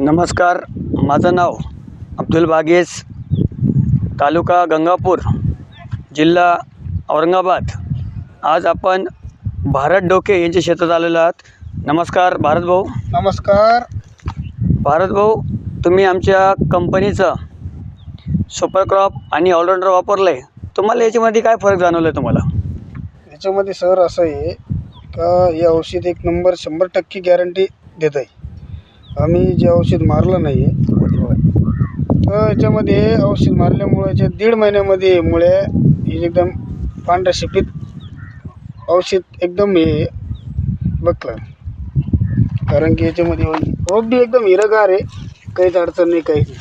नमस्कार माझं नाव अब्दुल बागेस तालुका गंगापूर जिल्हा औरंगाबाद. आज आपण भारत डोके यांच्या शेतात आलेलो आहात. नमस्कार भारत भाऊ. नमस्कार. भारत भाऊ तुम्ही आमच्या कंपनीचं सुपर क्रॉप आणि ऑलराऊंडर वापरलं आहे तुम्हाला याच्यामध्ये काय फरक जाणवला आहे तुम्हाला? याच्यामध्ये सर असं आहे का हे औषध एक नंबर शंभर टक्के गॅरंटी देत आहे आम्ही जे औषध मारलं नाही आहे तर याच्यामध्ये हे औषध मारल्यामुळे याच्या दीड महिन्यामध्ये मुळे हे एकदम पांढऱ्या शिपीत औषध एकदम हे बघलं कारण की याच्यामध्ये रोप बी एकदम हिरगार आहे. काहीच अडचण नाही काही नाही.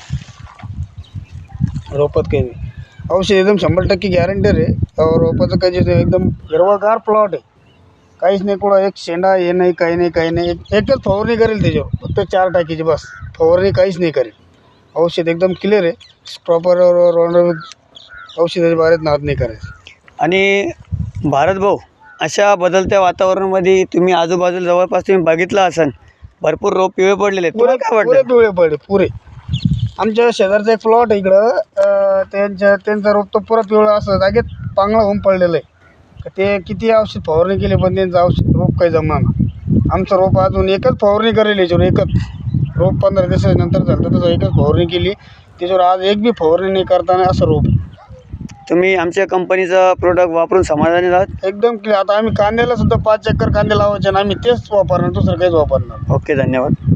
रोपात काही नाही. औषध एकदम शंभर टक्के गॅरंटर आहे. रोपाचं काही एकदम हिरवागार प्लॉट आहे. काहीच नाही कुठं एक शेंडा हे नाही काही नाही काही नाही. एक एकच फवारणी करेल त्याच्यावर. फक्त चार टाकीची बस. फवारणी काहीच नाही करेल. औषध एकदम क्लिअर आहे. प्रॉपर औषधाच्या बारेत नाद नाही करायचं. आणि भारत भाऊ अशा बदलत्या वातावरणामध्ये तुम्ही आजूबाजूला जवळपास तुम्ही बघितलं असाल भरपूर रोप पिवळे पडलेले पुरे काय वाटतं? पिवळे पडले पुरे. आमच्या शेजारचा एक प्लॉट आहे इकडं. त्यांच्या त्यांचा रोप तो पुरा पिवळा असं जागेत पांगळा होऊन पडलेलं आहे. तर ते किती औषध फवारणी केली पण त्यांचं औषध रोप काही जमणार ना आमचं रोप अजून एकच फवारणी करेल याच्यावर एकच. रोप पंधरा दिवसानंतर झालं तर तसं एकच फवारणी केली. त्याच्यावर आज एक बी फवारणी नाही करताना असं रोप. तुम्ही आमच्या कंपनीचं प्रोडक्ट वापरून समाधानी आहात? एकदम. आता आम्ही कांद्याला सुद्धा पाच चक्कर कांदे लावायचे आणि आम्ही तेच वापरणार दुसरं काहीच वापरणार ओके धन्यवाद.